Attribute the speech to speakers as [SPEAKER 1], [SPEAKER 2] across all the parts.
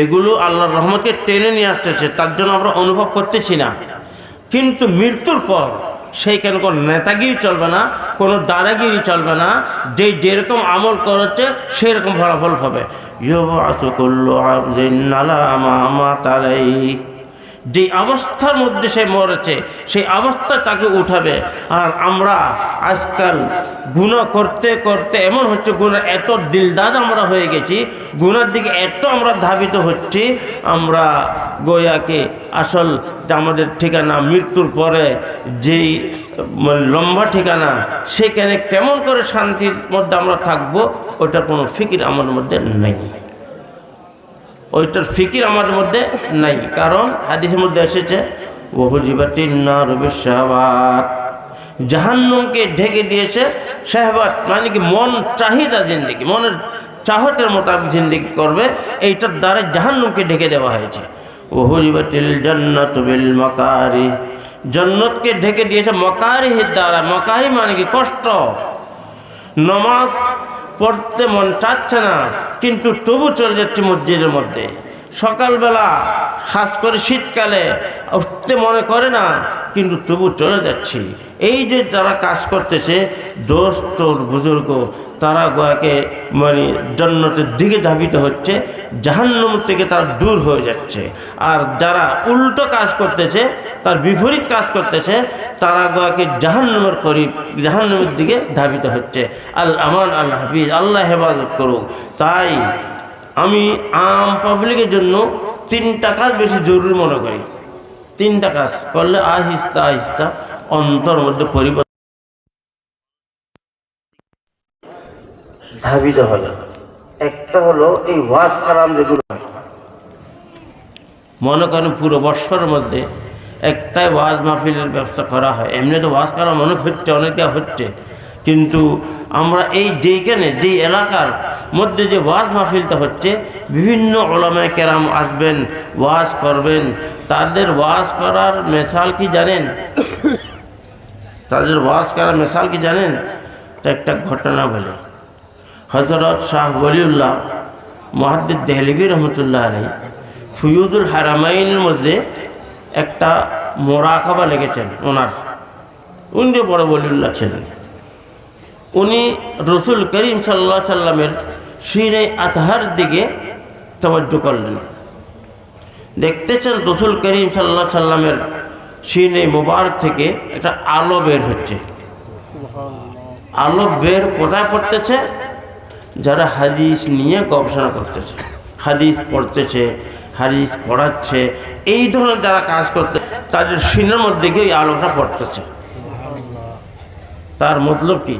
[SPEAKER 1] এগুলো আল্লাহর রহমতকে টেনে নিয়ে আসতেছে, তার জন্য আমরা অনুভব করতেছি না। কিন্তু মৃত্যুর পর সেই কেন কোনো নেতাগিরি চলবে না, কোনো দাদাগিরি চলবে না যে যেরকম আমল করেছে সেরকম ফলাফল হবে তারাই যে অবস্থার মধ্যে সে মরেছে, সেই অবস্থা তাকে উঠাবে। আর আমরা আজকাল গুণা করতে করতে এমন হচ্ছে গুণা এত দিলদাদ আমরা হয়ে গেছি, গুণার দিকে এত আমরা ধাবিত হচ্ছি, আমরা গোয়াকে আসল আমাদের ঠিকানা, মৃত্যুর পরে যেই মানে লম্বা ঠিকানা, সেখানে কেমন করে শান্তির মধ্যে আমরা থাকব, ওটার কোনো ফিকির আমার মধ্যে নেই। ওইটার ফিকির আমার মধ্যে নাই। কারণ হাদিসের মধ্যে এসেছে, ওহুজিবাতিন নারবিসাবাত জাহান্নমকে ঢেকে দিয়েছে শাহবাত মানে কি মন চাহিদা জিন্দিগি, মনের চাহতের মোতাবেক জিন্দিগি করবে, এইটার দ্বারা জাহান্নমকে ঢেকে দেওয়া হয়েছে। ওহুজিবাতিল জান্নাত বিল মাকারি। জন্নতকে ঢেকে দিয়েছে মকারিহির দ্বারা। মকারি মানে কি কষ্ট। নমাজ পড়তে মন চাচ্ছে না কিন্তু তবু চলে যাচ্ছে মসজিদের মধ্যে। সকালবেলা, খাস করে শীতকালে উঠতে মনে করে না, কিন্তু তবু চলে যাচ্ছি। এই যে যারা কাজ করতেছে দোস্ত বুজুর্গ, তারা গোয়াকে মানে জন্নতের দিকে ধাবিত হচ্ছে, জাহান্নম থেকে তারা দূর হয়ে যাচ্ছে। আর যারা উল্টো কাজ করতেছে, তার বিপরীত কাজ করতেছে, তারা গোয়াকে জাহান্নমের করিব, জাহান্নমের দিকে ধাবিত হচ্ছে। আল আমান আল হাফিজ আল্লাহ হেফাজত করুক। তাই আমি আম পাবলিকের জন্য তিনটা কাজ বেশি জরুরি মনে করি। তিনটা কাজ করলে আহিস্তা আহিস্তা অন্তর মধ্যে পরিবর্তন ধাবিত হবে একটা হলো এই ওয়াজ কালাম যেগুলো মনে করেন পুরো বৎসরের মধ্যে একটাই ওয়াজ মাহফিলের ব্যবস্থা করা হয়। এমনি তো ওয়াজ কালাম অনেক হচ্ছে অনেকে হচ্ছে। কিন্তু আমরা এই যেইখানে যেই এলাকার মধ্যে যে ওয়াজ মাহফিলটা হচ্ছে, বিভিন্ন ওলামায় কেরাম আসবেন, ওয়াজ করবেন। তাদের ওয়াজ করার মেশাল কি জানেন? তাদের ওয়াজ করার মেশাল কি জানেন? তো একটা ঘটনা বলে। হজরত শাহ বলিউল্লাহ মহাদ্দিদ দেহলিবি রহমতুল্লাহ আলী ফুয়ুদুল হারামাইনের মধ্যে একটা মোরাকাবা লেগেছেন ওনার। উনি বড় বলিউল্লাহ ছিলেন। উনি রসুল করিম সাল্লা সাল্লামের শিরে আতহার দিকে তবজ্জ করলেন। দেখতেছেন রসুল করিম সাল্লা সাল্লামের শিনে মোবারক থেকে একটা আলো বের হচ্ছে। আলো বের কোথায় পড়তেছে? যারা হাদিস নিয়ে গবেষণা করতেছে, হাদিস পড়তেছে, হাদিস পড়াচ্ছে, এই ধরনের যারা কাজ করতে, তাদের সিনের মধ্যে গিয়ে আলোটা পড়তেছে। তার মতলব কি?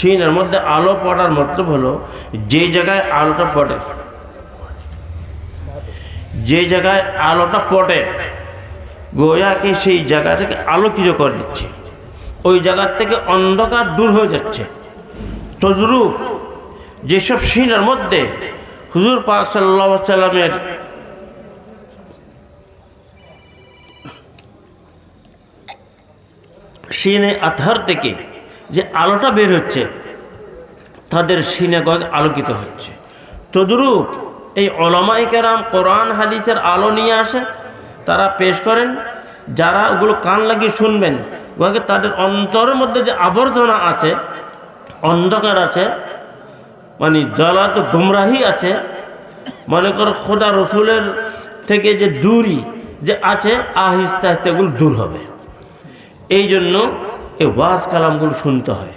[SPEAKER 1] সিনের মধ্যে আলো পড়ার মতলব হলো যে জায়গায় আলোটা পড়ে। যে জায়গায় আলোটা পড়ে গোয়াকে সেই জায়গা জায়গাটাকে আলোকিত করে দিচ্ছে। ওই জায়গার থেকে অন্ধকার দূর হয়ে যাচ্ছে। তদ্রূপ যেসব সিনের মধ্যে হুজুর পাক সাল্লাহ সাল্লামের সিনে আতহার থেকে যে আলোটা বের হচ্ছে, তাদের সিনে আলোকিত হচ্ছে। তদ্রূপ এই অলমাই কেরাম কোরআন হাদিসের আলো নিয়ে আসে, তারা পেশ করেন, যারা ওগুলো কান লাগিয়ে শুনবেন ওকে তাদের অন্তরের মধ্যে যে আবর্জনা আছে, অন্ধকার আছে মানে জলাত গুমরাহি আছে, মনে করো খোদা রসুলের থেকে যে দূরি যে আছে আহিস্তে আস্তে এগুলো দূর হবে। এই জন্য এই ওয়াজ কালামগুলো শুনতে হয়।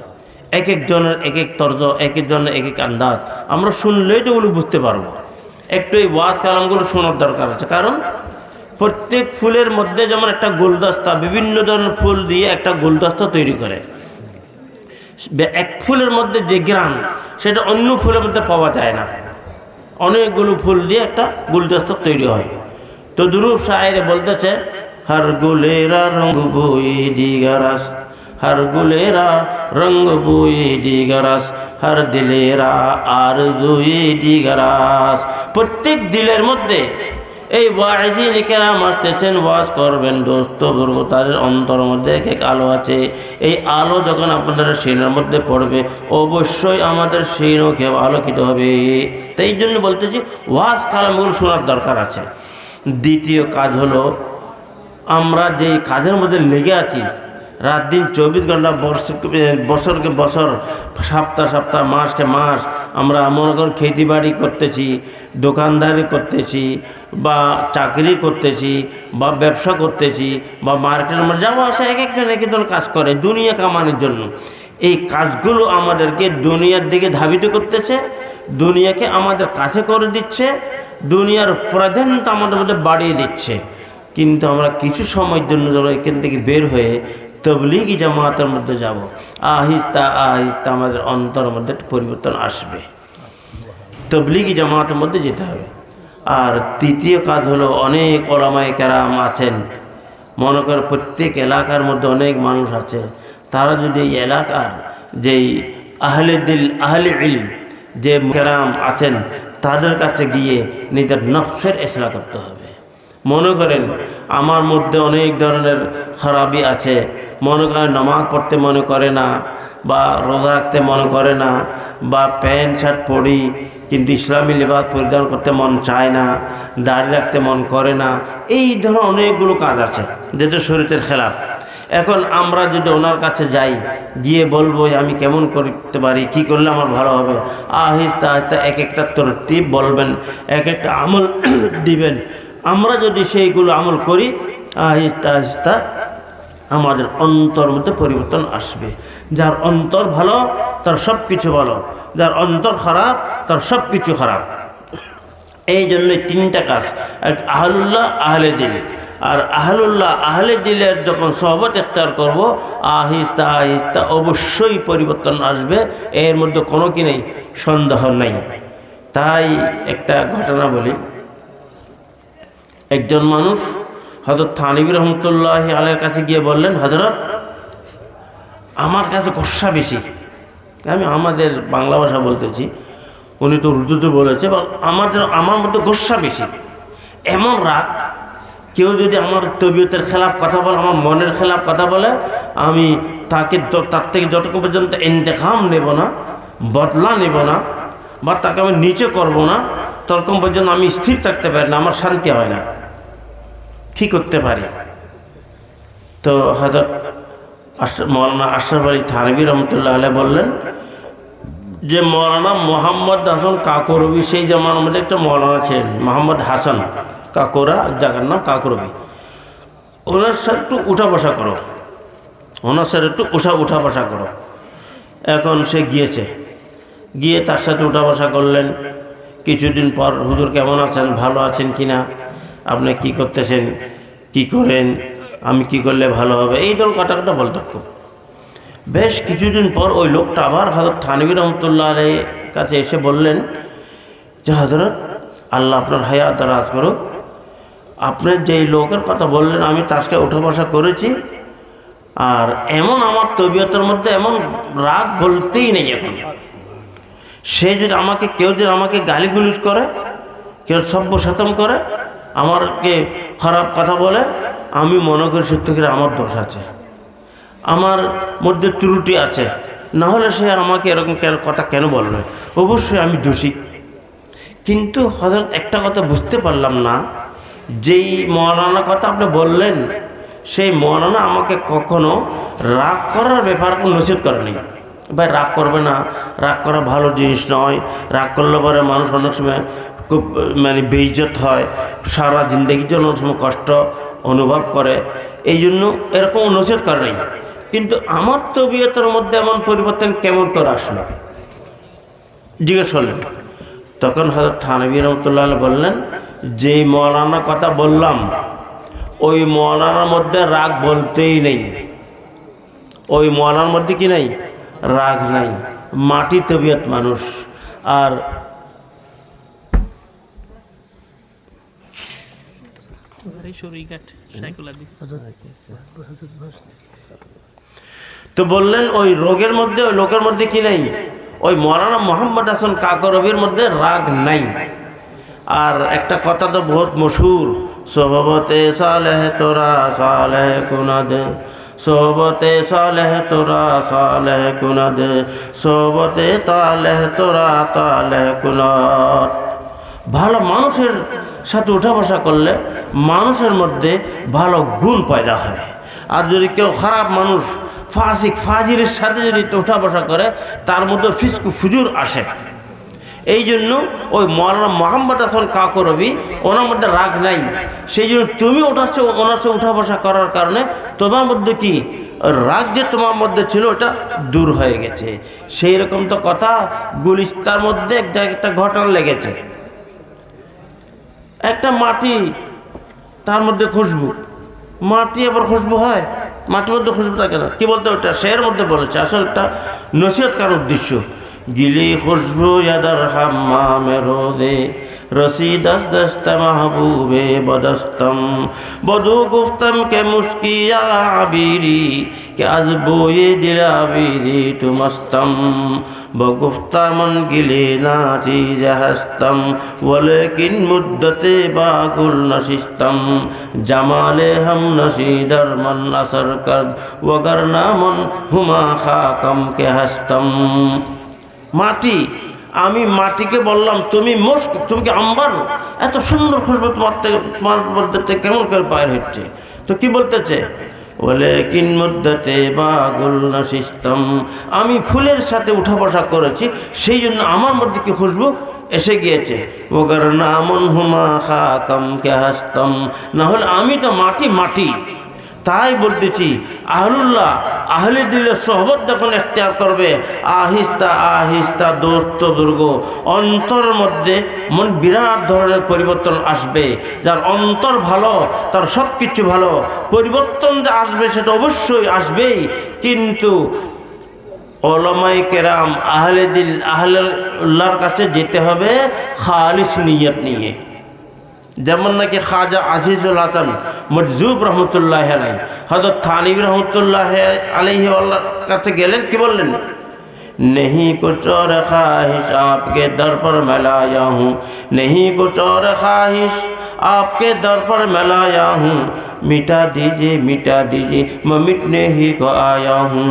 [SPEAKER 1] এক একজনের এক এক তর্জ, এক একজনের এক এক আন্দাজ। আমরা শুনলেই তো ওগুলো বুঝতে পারব। একটু এই ওয়াজ কালামগুলো শোনার দরকার আছে। কারণ প্রত্যেক ফুলের মধ্যে যেমন একটা গুলদস্তা, বিভিন্ন ধরনের ফুল দিয়ে একটা গুলদস্তা তৈরি করে। এক ফুলের মধ্যে যে গ্রাম, সেটা অন্য ফুলের মধ্যে পাওয়া যায় না। অনেকগুলো ফুল দিয়ে একটা গুলদস্তা তৈরি হয়। তো দুরূপ সাহের বলতেছে হর গুলেরা রঙ বই দিগারাস হর গুলেরা রঙ বই দিগারাস হর দিলেরা আর দুই দিগারাস প্রত্যেক দিলের মধ্যে এই ওয়াজি কেরাম আসতেছেন, ওয়াজ করবেন দোস্ত বর্গ তাদের অন্তর মধ্যে এক এক আলো আছে। এই আলো যখন আপনাদের সিনের মধ্যে পড়বে, অবশ্যই আমাদের সিনও কেউ আলোকিত হবে। তাই জন্য বলতেছি, ওয়াজ কালামগুলো শোনার দরকার আছে। দ্বিতীয় কাজ হলো, আমরা যে কাজের মধ্যে লেগে আছি রাত দিন চব্বিশ ঘণ্টা বর্ষ বছরকে বছর, সপ্তাহ সপ্তাহ, মাসকে মাস আমরা মনে করুন খেতি বাড়ি করতেছি, দোকানদারি করতেছি, বা চাকরি করতেছি, বা ব্যবসা করতেছি, বা মার্কেটের মধ্যে যাব আসা এক একজন এক একজন কাজ করে দুনিয়া কামানোর জন্য। এই কাজগুলো আমাদেরকে দুনিয়ার দিকে ধাবিত করতেছে, দুনিয়াকে আমাদের কাছে করে দিচ্ছে, দুনিয়ার প্রাধান্যতা আমাদের মধ্যে বাড়িয়ে দিচ্ছে। কিন্তু আমরা কিছু সময়ের জন্য ধরো এখান থেকে বের হয়ে তবলিগি জামাতের মধ্যে যাব। আহিস্তা আহিস্তা আমাদের অন্তর মধ্যে পরিবর্তন আসবে। তবলিগি জামাতের মধ্যে যেতে হবে। আর তৃতীয় কাজ হলো অনেক ওলামাই কেরাম আছেন। মনে কর প্রত্যেক এলাকার মধ্যে অনেক মানুষ আছে। তারা যদি এই এলাকার যেই আহলে দিল, আহলে ইলম যে কেরাম আছেন, তাদের কাছে গিয়ে নিজের নফসের এসলা করতে হবে। মনে করেন, আমার মধ্যে অনেক ধরনের খারাপই আছে। মনে করে নামাজ পড়তে মনে করে না, বা রোজা রাখতে মনে করে না, বা প্যান্ট, শার্ট পরি, কিন্তু ইসলামী লেবাস পরিধান করতে মন চায় না, দাড়ি রাখতে মন করে না, এই ধরনের অনেকগুলো কাজ আছে যেটা শরীরের খেলাফ। এখন আমরা যদি ওনার কাছে যাই, গিয়ে বলব আমি কেমন করতে পারি, কি করলে আমার ভালো হবে? আহিস্তা আহিস্তা এক একটা তরতিব বলবেন, এক একটা আমল দিবেন। আমরা যদি সেইগুলো আমল করি, আহিস্তা আহিস্তা আমাদের অন্তর মধ্যে পরিবর্তন আসবে। যার অন্তর ভালো, তার সব কিছু ভালো। যার অন্তর খারাপ, তার সব কিছু খারাপ। এই জন্য তিনটা কাজ। আহলুল্লাহ আহলে দিল আর আহলুল্লাহ আহলে দিলের যখন সহবত একটার করব, আহিস্তা আহিস্তা অবশ্যই পরিবর্তন আসবে। এর মধ্যে কোনো কি নেই? সন্দেহ নেই। তাই একটা ঘটনা বলি। একজন মানুষ হজরত থানিবি রহমতুল্লাহ আলের কাছে গিয়ে বললেন হজরত আমার কাছে গোসা বেশি। আমি আমাদের বাংলা ভাষা বলতেছি। উনি তো উর্দুতে বলেছে বা আমাদের আমার মধ্যে গোসা বেশি। এমন রাগ, কেউ যদি আমার তবিয়তের খেলাফ কথা বলে, আমার মনের খেলাফ কথা বলে, আমি তাকে তার থেকে যতক্ষণ পর্যন্ত ইন্তেখাম নেব না, বদলা নেব না, বা তাকে আমি নিচে করব না, ততক্ষণ পর্যন্ত আমি স্থির থাকতে পারি না, আমার শান্তি হয় না। কি করতে পারি? তো হয়তো মৌলানা আশরাফ আলী থানবী রহমতুল্লাহ আলাই বললেন যে, মৌলানা মোহাম্মদ হাসান কাকুরবি, সেই জামার মধ্যে একটা মৌলানা ছিলেন, মোহাম্মদ হাসান কাকুরা জায়গার নাম কাকুরবি। ওনার স্যার একটু উঠা বসা করো। ওনার সাথে একটু উঠা উঠা বসা করো। এখন সে গিয়েছে। গিয়ে তার সাথে উঠা বসা করলেন। কিছুদিন পর হুজুর কেমন আছেন, ভালো আছেন কি না আপনি কি করতেছেন? কি করেন? আমি কি করলে ভালো হবে? এই কথা বলতে খুব বেশ কিছুদিন পর ওই লোকটা আবার হজরত থানবী রহমতুল্লাহ আলাই কাছে এসে বললেন, যে হজরত আল্লাহ আপনার হায়াত রাজ করুক। আপনি যেই লোকের কথা বললেন, আমি তার সাথে উঠা বসা করেছি। আর এমন আমার তবিয়তের মধ্যে এমন রাগ বলতেই নেই এখন। সে যদি আমাকে, কেউ যদি আমাকে গালিগুলিজ করে, কেউ সভ্য সাতম করে আমারকে খারাপ কথা বলে, আমি মনে করি সত্য করে আমার দোষ আছে। আমার মধ্যে ত্রুটি আছে। না হলে সে আমাকে এরকম কথা কেন বলবে অবশ্যই আমি দোষী। কিন্তু হজরত একটা কথা বুঝতে পারলাম না, যেই মৌলানা কথা আপনি বললেন, সেই মৌলানা আমাকে কখনো রাগ করার ব্যাপার নিষেধ করেনি। ভাই, রাগ করবে না। রাগ করা ভালো জিনিস নয়। রাগ করলে পরে মানুষ অনেক সময় খুব মানে বেইজত হয়, সারা জিন্দগির জন্য কষ্ট অনুভব করে। এই জন্য এরকম অনুচ্ছেদ করে কিন্তু আমার তবিয়তের মধ্যে এমন পরিবর্তন কেমন করে আসলো? জিজ্ঞেস করলেন। তখন হয়তো থানবী রহমতুল্লাহ বললেন যে মৌলানা কথা বললাম, ওই মৌলানার মধ্যে রাগ বলতেই নেই। ওই মৌলানার মধ্যে কি নাই? রাগ নাই। মাটি তবিয়ত মানুষ। আর তো বললেন ওই রোগের মধ্যে ওই লোকের মধ্যে কি নাই? ওই মরানা মোহাম্মদ হাসান কাকরবির মধ্যে রাগ নাই। আর একটা কথা তো বহুত মশহুর সোহবতে সালেহ তোরা সালেহ কুনাদে সোহবতে সালেহ তোরা সালেহ কুনাদে সোহবতে তালেহ তোরা তালেহ কুনাদ। ভালো মানুষের সাথে উঠা বসা করলে মানুষের মধ্যে ভালো গুণ পয়দা হয়। আর যদি কেউ খারাপ মানুষ, ফাসিক, ফাজিরের সাথে যদি উঠা বসা করে, তার মধ্যে ফিসকু ফুজুর আসে। এই জন্য ওই মৌলানা মোহাম্মদ হাসান কাকরবি ওনার মধ্যে রাগ নাই। সেই জন্য তুমি ওঠাচ্ছ ওনার সাথে উঠা বসা করার কারণে তোমার মধ্যে কি, রাগ যে তোমার মধ্যে ছিল, ওটা দূর হয়ে গেছে। সেই রকম তো কথা, গুলিস্তার মধ্যে একটা একটা ঘটনা লেগেছে। একটা মাটি, তার মধ্যে খুশবু। মাটি আবার খুশবু হয়? মাটির মধ্যে খুশবু থাকে না। কি বলতে ওটা শের মধ্যে বলেছে। আসলে একটা নসিহত কার উদ্দেশ্য। গিলি খুশবু ইয়াদার হাম্মামে রোদে রসি দস দস্ত মাহবুবে বদস্তম। বধু গুফতম কে মুস্কিয়া আবিরি, কে আজ বয়ে দিলা আবিরি তুমস্তম। বগুফতামন গিলে নাচি জাহাস্তম, ওয়ালেকিন মুদ্দতে বাগুল নশিস্তম। জামালে হম নশিদর মন আসর কর ওগর নামন হুমা খাকম কে হস্তম। মাটি আমি মাটিকে বললাম, তুমি মোস্ক, তুমি কি আম্বার? এত সুন্দর খুশবু তোমার থেকে, তোমার মধ্যে কেমন করে পায়ের হচ্ছে? তো কি বলতেছে? বলে কিন মধ্যতে বাগুল নশিস্তম। আমি ফুলের সাথে উঠা বসা করেছি, সেই জন্য আমার মধ্যে কি খুশবু এসে গিয়েছে। ওগর নামন হুমা খা কম কে হাস্তম না হলে আমি তো মাটি মাটি। তাই বলতেছি, আহলুল্লাহ, আহলে দিলের সহবত যখন এখতিয়ার করবে, আহিস্তা আহিস্তা দোস্ত দুর্গ, অন্তর মধ্যে মন বিরাট ধরনের পরিবর্তন আসবে। যার অন্তর ভালো, তার সব কিছু ভালো, পরিবর্তন যে আসবে সেটা অবশ্যই আসবেই। কিন্তু অলমাই কেরাম, আহলে দিল আহলের কাছে যেতে হবে খালিস নিয়ত নিয়ে। যেমন নাকি খাজা আজিজুল হাসান মজুব রহমতুল্লাহ আলাই হজরত থানিব রহমতুল্লাহ আলহি আল্লাহর কাছে গেলেন কি বললেন नहीं कुछ और ख्वाहिश आपके दर पर मैं लाया हूँ नहीं कुछ और ख्वाहिश आपके दर पर मैं लाया हूँ मिटा दीजिए मिटा दीजिए मैं मिटने ही को आया हूँ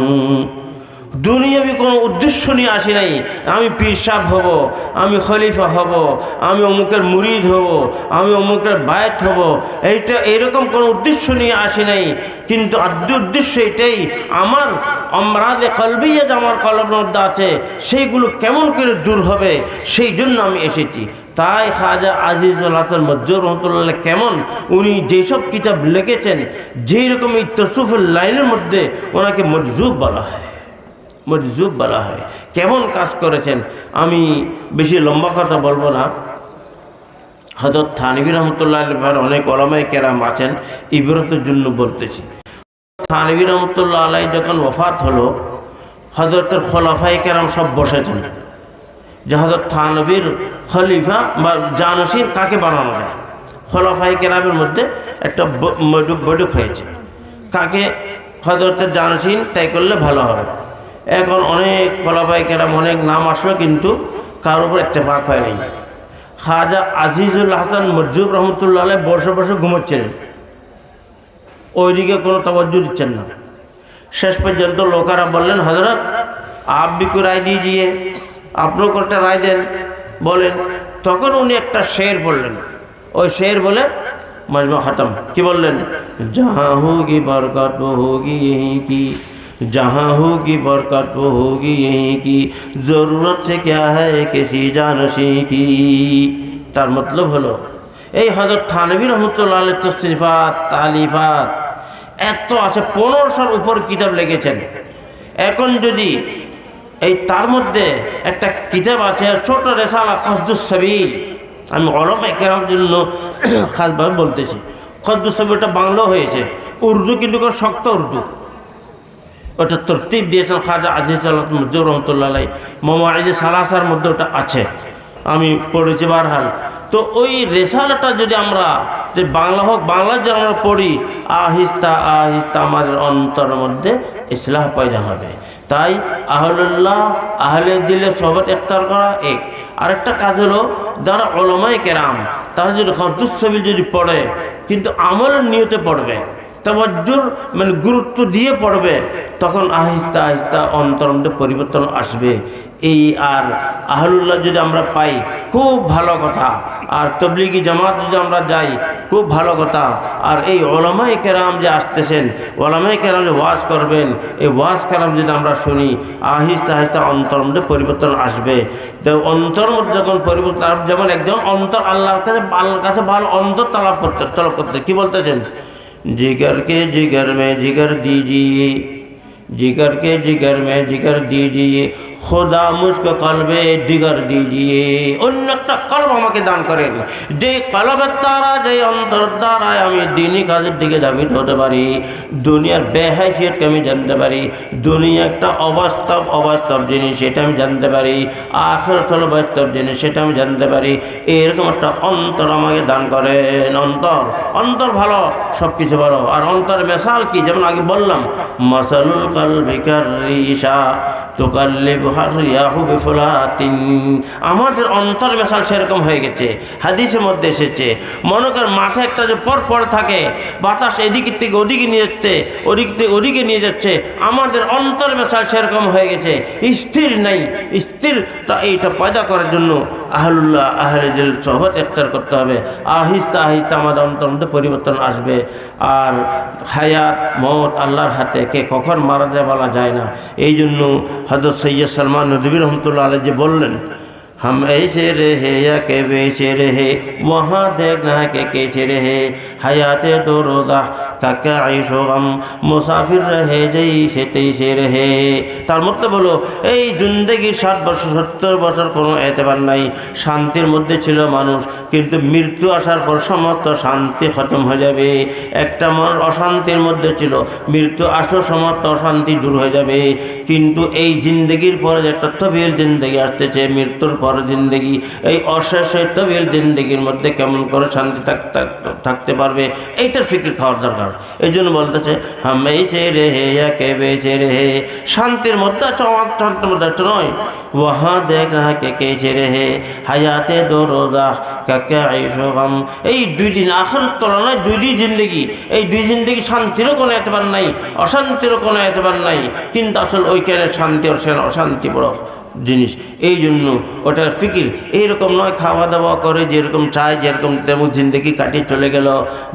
[SPEAKER 1] দুনিয়াবি কোনো উদ্দেশ্য নিয়ে আসি নাই। আমি পীর সাহ হব, আমি খলিফা হব, আমি অমুকের মুরিদ হব, আমি অমুকের বায়ত হব। এইটা এরকম কোনো উদ্দেশ্য নিয়ে আসি নাই। কিন্তু আদ্য উদ্দেশ্য এটাই, আমার আমরা অমরাজে কলবিয়া যে আমার কলমের মধ্যে আছে, সেইগুলো কেমন করে দূর হবে? সেই জন্য আমি এসেছি। তাই খাজা আজিজুল হাসান মজ্জুর রহমতুল্লাহ কেমন? উনি যেসব কিতাব লিখেছেন যেই রকম এই তসুফের লাইনের মধ্যে ওনাকে মজজুব বলা হয়। মজজুব বলা হয়। কেমন কাজ করেছেন? আমি বেশি লম্বা কথা বলব না। হজরত থানবী রহমতুল্লাহ ব্যাপারে অনেক ওলামাই কেরাম আছেন, ইবরতের জন্য বলতেছি। থানবী রহমতুল্লাহ আলাই যখন ওফাত হলো হজরতের খোলাফাই কেরাম সব বসেছেন। যে হজরত থানবীর খলিফা বা জানসির কাকে বানানো যায়? খোলাফাই কেরামের মধ্যে একটা বৈঠক হয়েছে। কাকে? হজরতের জানসিন তাই করলে ভালো হবে। এখন অনেক ফলাফাই কেরাম অনেক নাম আসলো কিন্তু কারোর উপর ইত্তেফাক হয়নি খাজা আজিজুল হাসান মজুব রহমতুল্লাহ বর্ষে বর্ষে ঘুমোচ্ছিলেন। ওইদিকে কোনো তবজ্জু দিচ্ছেন না। শেষ পর্যন্ত লোকেরা বললেন হজরত আপ বিকু রায় দিয়ে দিয়ে আপনিও একটা রায় দেন। বলেন, তখন উনি একটা শের বললেন। ওই শের বলে মজমা খতম। কি বললেন? যাহা হোগি বরকত হোগি কি। जहाँ होगी बरकत वो होगी यहीं की ज़रूरत से क्या है किसी जानशी की তার মতলব হলো এই হজরত থানবী রহমতুল্লাহ আলের তসরিফাত তালিফাত এত আছে পনেরোশোর উপর কিতাব লেগেছেন এখন যদি এই তার মধ্যে একটা কিতাব আছে ছোট রেসালা খসদুস সাবিল আমি অলমে কেরাম জন্য খাসভাবে বলতেছি খসদুস সাবিলটা বাংলাও হয়েছে উর্দু কিন্তু কোনো শক্ত উর্দু ওটা তরতিব দিয়েছেন খাজা আজিজ আল্লাহ মজুর রহমতুল্লাহ মোমা আজিজ সালাসার মধ্যে ওটা আছে। আমি পড়েছি বারহাল। তো ওই রেসালাটা যদি আমরা যে বাংলা হোক, বাংলা যদি আমরা পড়ি, আহিস্তা আহিস্তা আমাদের অন্তরের মধ্যে ইসলাহ পয়দা হবে। তাই আহলুল্লাহ, আহলে দিলে সহবত ইফতার করা এক। আরেকটা কাজ হলো, যারা ওলমাই কেরাম, তারা যদি ছবি যদি পড়ে, কিন্তু আমলের নিয়তে পড়বে তবজ্জুর মানে গুরুত্ব দিয়ে পড়বে, তখন আহিস্তা আহিস্তা অন্তর পরিবর্তন আসবে। এই আর আহলুল্লাহ যদি আমরা পাই, খুব ভালো কথা। আর তবলিগি জামাত যদি আমরা যাই, খুব ভালো কথা। আর এই ওলামাই কেরাম যে আসতেছেন ওলামাই কেরাম যে ওয়াজ করবেন, এই ওয়াজ কেরাম যদি আমরা শুনি, আহিস্তা আহিস্তা অন্তর মধ্যে পরিবর্তন আসবে। তো অন্তর মধ্যে যখন পরিবর্তন যেমন একজন অন্তর আল্লাহর কাছে আল্লাহর কাছে ভালো অন্তর তলব করতে তলব করতে কি বলতেছেন? जिगर के जिगर में जिगर दीजिए। जिगर के जिगर में जिगर दीजिए খোদা মুঝকো কলবে দিগর দিজিয়ে অন্য একটা কলব আমাকে দান করেন যে কলবের দ্বারা যে অন্তর দ্বারায় আমি দিনই কাজের দিকে দাবিত হতে পারি দুনিয়ার বেহাইসিয়তকে আমি জানতে পারি দুনিয়া একটা অবাস্তব অবাস্তব জিনিস সেটা আমি জানতে পারি আখের হলো বাস্তব জিনিস সেটা আমি জানতে পারি এরকম একটা অন্তর আমাকে দান করেন অন্তর অন্তর ভালো সব কিছু ভালো আর অন্তরের মেশাল কি যেমন আগে বললাম মাসালুল আমাদের অন্তর মেশাল সেরকম হয়ে গেছে, হাদিসের মধ্যে এসেছে, মনে কর মাঠে একটা যে পর পর থাকে, বাতাস এদিক থেকে ওদিকে নিয়ে যাচ্ছে, ওদিক থেকে ওদিকে নিয়ে যাচ্ছে, আমাদের অন্তর মেশাল সেরকম হয়ে গেছে, স্থির নাই, স্থির। তা এইটা পয়দা করার জন্য আহলুল্লাহ, আহলে দিল সহবত ইফতার করতে হবে। আহিস্তা আহিস্তা আমাদের অন্তর মধ্যে পরিবর্তন আসবে। আর হায়াত, মত আল্লাহর হাতে কে কখন মারা বলা যায় না। এই জন্য হজরত সৈয়দ সালমান নদী রহমতুল্লাহ আলহ যে বললেন हम ऐसे रहे या के वैसे रहे वहाँ देखना है कि कैसे रहे हयात दो रोज़ा का क्या ऐशो गम मुसाफिर रहे जैसे तैसे रहे তার মধ্যে বলো এই জিন্দগির ষাট বছর সত্তর বছর কোনো এতেবার নাই শান্তির মধ্যে ছিল মানুষ কিন্তু মৃত্যু আসার পর সমস্ত শান্তি খতম হয়ে যাবে একটা মন অশান্তির মধ্যে ছিল মৃত্যু আসলো সমস্ত অশান্তি দূর হয়ে যাবে কিন্তু এই জিন্দগির পরে যে একটা তবিল জিন্দগি আসতেছে মৃত্যুর পর জিন্দগি, এই অশেষ তবিল জিন্দগির মধ্যে কেমন করে শান্তি থাক- থাক- থাকতে পারবে, এইটার ফিকির খাওয়ার দরকার। এই জন্য বলতেছে হামেই সে রেহে ইয়া কে বেচে রেহে শান্তির মধ্যে আছে শান্তির মধ্যে একটা নয়। ওহা দেখ না কে কেছে রেহে হায়াতে দো রোজা, কাকে আইসো গাম। এই দুই দিন আখের তুলনায় দুই দিন জিন্দগি, এই দুই জিন্দগি শান্তিরও কোনো এতবার নাই, অশান্তিরও কোনো এতবার নাই। কিন্তু আসলে ওইখানে শান্তি অশান্তি বড়। জিনিস। এই জন্য ওটার ফিকির, এইরকম নয় খাওয়া দাওয়া করে, যেরকম চায়, যেরকম তেমন জিন্দগি কাটিয়ে চলে গেল।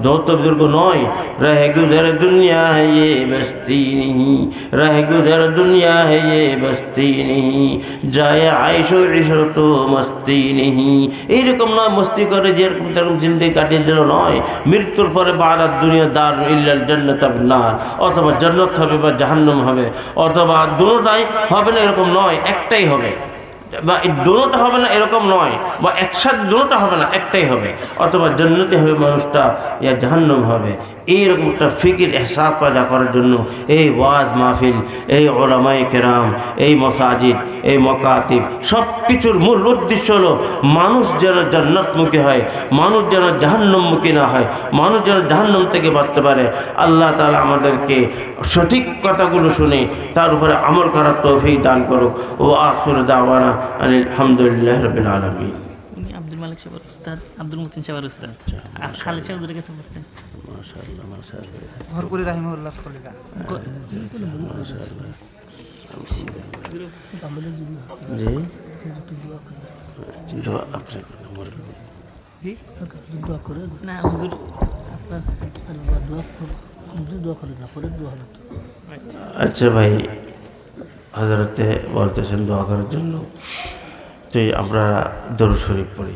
[SPEAKER 1] দৌত দুর্গ নয়, রাহে গুজার দুনিয়া হে বস্তি নেই রাহে গুজার দুনিয়া হে বস্তি নেই যায় আয়সো ঈশ্বর তো মস্তি নেই এইরকম নয়, মস্তি করে, যেরকম তেরকম জিন্দগি কাটিয়ে দিল নয়। মৃত্যুর পরে বাদার দুনিয়া দার ইল্লাল জন্নত আপনার অথবা জন্নত হবে বা জাহান্নম হবে, অথবা দুটাই হবে না, এরকম নয়। একটাই হবে। বা এই দুটোটা হবে না এরকম নয়, বা একসাথে দুটোটা হবে না, একটাই হবে। অথবা জন্নতে হবে মানুষটা, ইয়া জাহান্নাম হবে। এইরকম একটা ফিকির এহসাস পয়দা করার জন্য এই ওয়াজ মাহফিল, এই ওলামাই কেরাম, এই মসাজিদ, এই মকাতিব সব কিছুর মূল উদ্দেশ্য হলো মানুষ যেন জান্নাতমুখী হয়, মানুষ যেন জাহান্নামমুখী না হয়, মানুষ যেন জাহান্নম থেকে বাঁচতে পারে। আল্লাহ তালা আমাদেরকে সঠিক কথাগুলো শুনে তার উপরে আমল করার তৌফিক দান করুক। ও আখর দাওয়ানা আলহামদুলিল্লাহ রবিল আলমী
[SPEAKER 2] উনি আব্দুল মালিক সাহেবের উস্তাদ আব্দুল মতিন সাহেবের উস্তাদ। খালেদ সাহেব ওদের কাছে পড়ছেন
[SPEAKER 3] ভরপুরি রাহিমুল্লাহ খলিকা
[SPEAKER 1] জি। দোয়া আপনার
[SPEAKER 2] জি? না হুজুর আপনার আচ্ছা
[SPEAKER 1] আচ্ছা ভাই হাজারাতে বলতেছেন দোয়া করার জন্য। তো আমরা দরু শরীফ পড়ি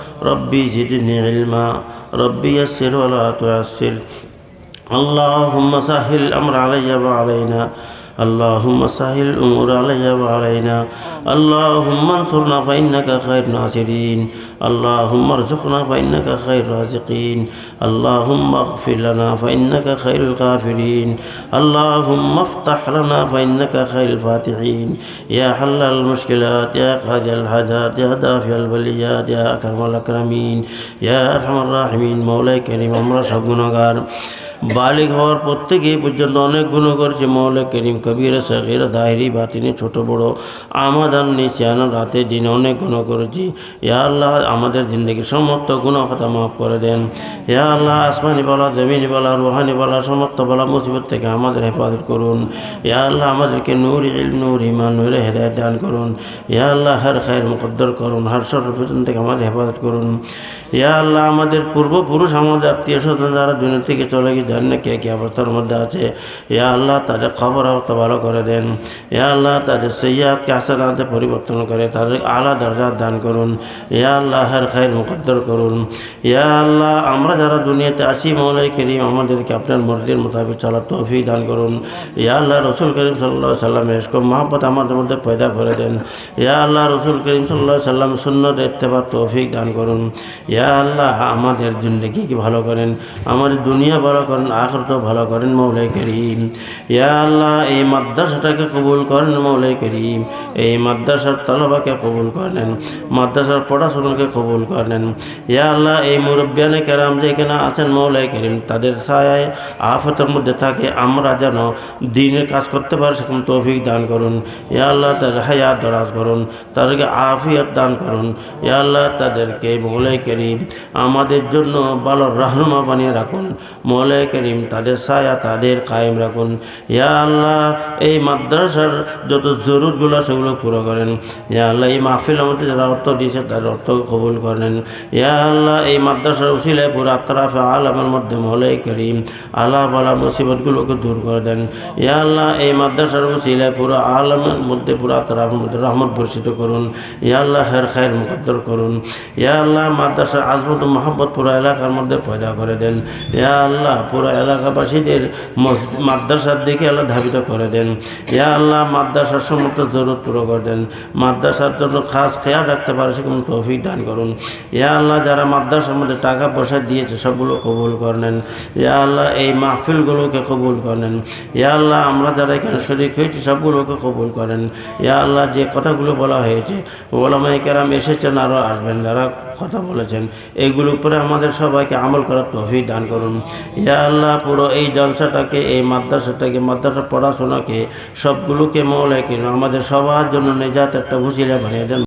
[SPEAKER 1] ربي زدني علما ربي يسر ولا تعسر. اللهم سهل الأمر علي وعلينا. اللهم سهل الأمور علينا وعلينا. اللهم انصرنا فإنك خير ناصرين اللهم ارزقنا فإنك خير رازقين اللهم اغفر لنا فإنك خير الغافرين. اللهم افتح لنا فإنك خير الفاتحين. يا حل المشكلات يا قاضي الحاجات يا دافع البليات يا أكرم الأكرمين يا أرحم الراحمين. مولاي كريم أمر صبنا বালিক হওয়ার প্রত্যেকেই পর্যন্ত অনেক গুণ করেছে মৌলা করিম কবির সগির, দাহিরি, বাতিনি, ছোট, বড় আমাদের নিচে আনো রাতে দিনে অনেক গুণ করেছি। ইয়া আল্লাহ, আমাদের জিন্দগির সমস্ত গুণ কথা মাফ করে দেন। ইয়া আল্লাহ, আসমানি বলা, জমিনি বলা, রুহানি বলা, সমস্ত বলা মুসিবত থেকে আমাদের হেফাজত করুন। ইয়া আল্লাহ, আমাদেরকে নূর ইল নূর ইমান নূরে হেদায়ত দান করুন। ইয়া আল্লাহ, হর খায়ের মুকদ্দর করুন, হর সর্বপ্রথম থেকে আমাদের হেফাজত করুন। ইয়া আল্লাহ, আমাদের পূর্বপুরুষ, আমাদের আত্মীয় স্বজন যারা দুনিয়া থেকে চলে গিয়ে জান না কে কী অবস্থার মধ্যে আছে? ইয়া আল্লাহ, তাদের খবর অবস্থা ভালো করে দেন। ইয়া আল্লাহ, তাদের সৈয়াদকে আসাদাতে পরিবর্তন করে, তাদের আলা দরজা দান করুন। ইয়া আল্লাহ, হর খায়ের মুকদ্দর করুন। ইয়া আল্লাহ, আমরা যারা দুনিয়াতে আছি মৌলাই করিম, আমাদেরকে আপনার মর্জির মোতাবেক চলার তৌফিক দান করুন। ইয়া আল্লাহ, রসুল করিম সাল্লাহ সাল্লামের এসকম মহাব্বত আমাদের মধ্যে পয়দা করে দেন। ইয়া আল্লাহ, রসুল করিম সাল্লাহ সাল্লাম সুন্নত ইত্তেবার তৌফিক দান করুন। ইয়া আল্লাহ, আমাদের জিন্দগি কি ভালো করেন। আমাদের দুনিয়া ভালো করেন। আখরত ভালো করেন মৌলাই করিম। ইয়া আল্লাহ, এই মাদ্রাসাটাকে কবুল করেন মৌলাই করিম। এই মাদ্রাসার তলবাকে কবুল করেন, মাদ্রাসার পড়াশোনাকে কবুল করেন। ইয়া আল্লাহ, এই মুরব্বিয়ানে কেরাম যেখানে আছেন মৌলাই করিম, তাদের ছায় আফতের মধ্যে থাকে, আমরা যেন দিনের কাজ করতে পারি, সেরকম তৌফিক দান করুন। ইয়া আল্লাহ, তাদের হায়াত দরাজ করুন, তাদেরকে আফিয়াত দান করুন। ইয়া আল্লাহ, তাদেরকে মৌলাই করিম, আমাদের জন্য ভালো রাহনুমা বানিয়ে রাখুন। মৌলাই করিম, তাদের ছায়া তাদের কায়েম রাখুন। ইয়া আল্লাহ, এই মাদ্রাসার যত জরুরগুলো সেগুলো পুরো করেন। ইয়া আল্লাহ, এই মাহফিলের মধ্যে যারা অর্থ দিয়েছে তাদের অর্থ কবুল করেন। ইয়া আল্লাহ, এই মাদ্রাসার উসিলায় পুরো আত্মারাফে আলমের মধ্যে মৌলাই করিম আল্লাহ বালা মুসিবতগুলোকে দূর করে দেন। ইয়া আল্লাহ, এই মাদ্রাসার উসিলায় পুরো আলমের মধ্যে পুরো আত্মারাফের মধ্যে রহমত বর্ষিত করুন। ইয়া আল্লাহ, হের খায়ের মুকদ্দর করুন। ইয়া আল্লাহ, মাদ্রাসার আজমত মহাব্বত পুরো এলাকার মধ্যে পয়দা করে দেন। ইয়া আল্লাহ পুরো এলাকাবাসীদের মাদ্রাসার দিকে আল্লাহ ধাবিত করে দেন। ইয়া আল্লাহ, মাদ্রাসার সমস্ত জরুরত পুরো করে দেন। মাদ্রাসার জন্য খাস খেয়াল রাখতে পারে সেরকম তৌফিক দান করুন। ইয়া আল্লাহ, যারা মাদ্রাসার মধ্যে টাকা পয়সা দিয়েছে, সবগুলো কবুল করেন ইয়া আল্লাহ, এই মাহফিলগুলোকে কবুল করেন ইয়া আল্লাহ, আমরা যারা এখানে শরিক হয়েছি, সবগুলোকে কবুল করেন ইয়া আল্লাহ, যে কথাগুলো বলা হয়েছে ওলামাই কেরাম এসেছেন, আরও আসবেন, যারা কথা বলেছেন এইগুলোর উপরে আমাদের সবাইকে আমল করার তৌফিক দান করুন। ইয়া আল্লাহ পুরো এই জলসাটাকে, এই মাদ্রাসাটাকে মাদ্রাসা পড়াশোনাকে, সবগুলোকে মৌলায় কিনো আমাদের সবার জন্য নিজাত একটা ভুসিলা বানিয়ে দেন।